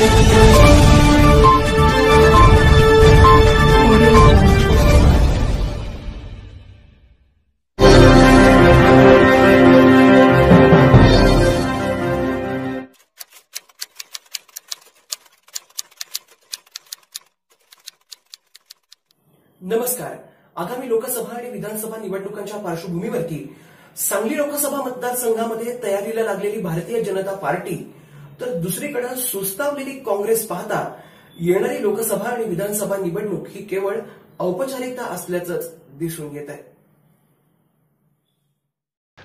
नमस्कार. आगामी लोकसभा आणि विधानसभा निवडणुकांच्या पार्श्वभूमीवरती सांगली लोकसभा मतदारसंघामध्ये तयारीला लागलेली भारतीय जनता पार्टी तर दुसरीकडे सुस्तावलेली काँग्रेस पाहता येणारी लोकसभा आणि विधानसभा निवडणूक ही केवळ औपचारिकता असल्याचंच दिसून येत आहे.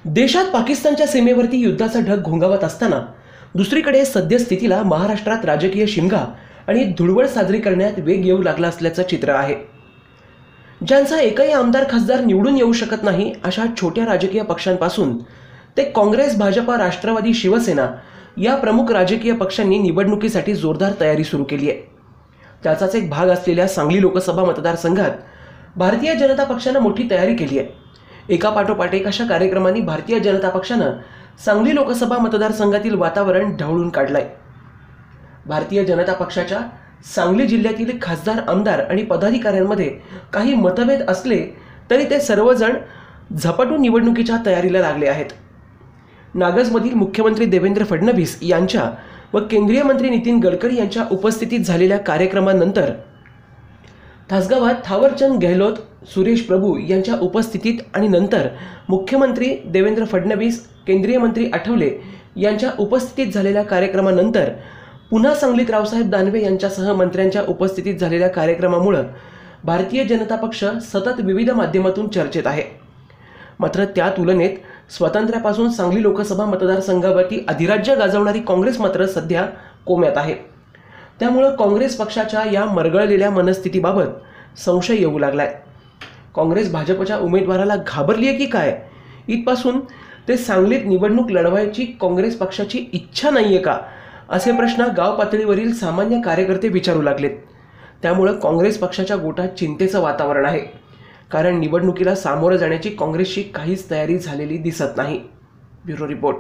देशात पाकिस्तानच्या सीमेवरती युद्धाचा ढग घोंगावत असताना दुसरीकडे सद्यस्थितीला महाराष्ट्रात राजकीय शिमगा आणि धुळवड साजरी करण्यात वेग येऊ लागला असल्याचं चित्र आहे. ज्यांचा एकही आमदार खासदार निवडून येऊ शकत नाही अशा छोट्या राजकीय पक्षांपासून ते काँग्रेस भाजपा राष्ट्रवादी शिवसेना या प्रमुख राजकीय पक्षांनी निवडणुकीसाठी जोरदार तयारी सुरू केली आहे. त्याचाच एक भाग असलेल्या सांगली लोकसभा मतदारसंघात भारतीय जनता पक्षानं मोठी तयारी केली आहे. एका पाठोपाठ एक अशा कार्यक्रमांनी भारतीय जनता पक्षानं सांगली लोकसभा मतदारसंघातील वातावरण ढवळून काढलंय. भारतीय जनता पक्षाच्या सांगली जिल्ह्यातील खासदार आमदार आणि पदाधिकाऱ्यांमध्ये काही मतभेद असले तरी ते सर्वजण झपाटून निवडणुकीच्या तयारीला लागले आहेत. नागजमधील मुख्यमंत्री देवेंद्र फडणवीस यांच्या व केंद्रीय मंत्री नितीन गडकरी यांच्या उपस्थितीत झालेल्या कार्यक्रमानंतर तासगावात थावरचंद गेहलोत सुरेश प्रभू यांच्या उपस्थितीत आणि नंतर मुख्यमंत्री देवेंद्र फडणवीस केंद्रीय मंत्री आठवले यांच्या उपस्थितीत झालेल्या कार्यक्रमानंतर पुन्हा सांगलीत रावसाहेब दानवे यांच्यासह मंत्र्यांच्या उपस्थितीत झालेल्या कार्यक्रमामुळं भारतीय जनता पक्ष सतत विविध माध्यमातून चर्चेत आहे. मात्र त्या तुलनेत स्वातंत्र्यापासून सांगली लोकसभा मतदारसंघावरती अधिराज्य गाजवणारी काँग्रेस मात्र सध्या कोम्यात आहे. त्यामुळं काँग्रेस पक्षाच्या या मरगळलेल्या मनस्थितीबाबत संशय येऊ लागलाय. काँग्रेस भाजपच्या उमेदवाराला घाबरली आहे की काय? इथपासून ते सांगलीत निवडणूक लढवायची काँग्रेस पक्षाची इच्छा नाही आहे का? असे प्रश्न गाव पातळीवरील सामान्य कार्यकर्ते विचारू लागलेत. त्यामुळं काँग्रेस पक्षाच्या गोटात चिंतेचं वातावरण आहे. कारण निवडणुकीला सामोरं जाण्याची काँग्रेसची काहीच तयारी झालेली दिसत नाही. Bureau report.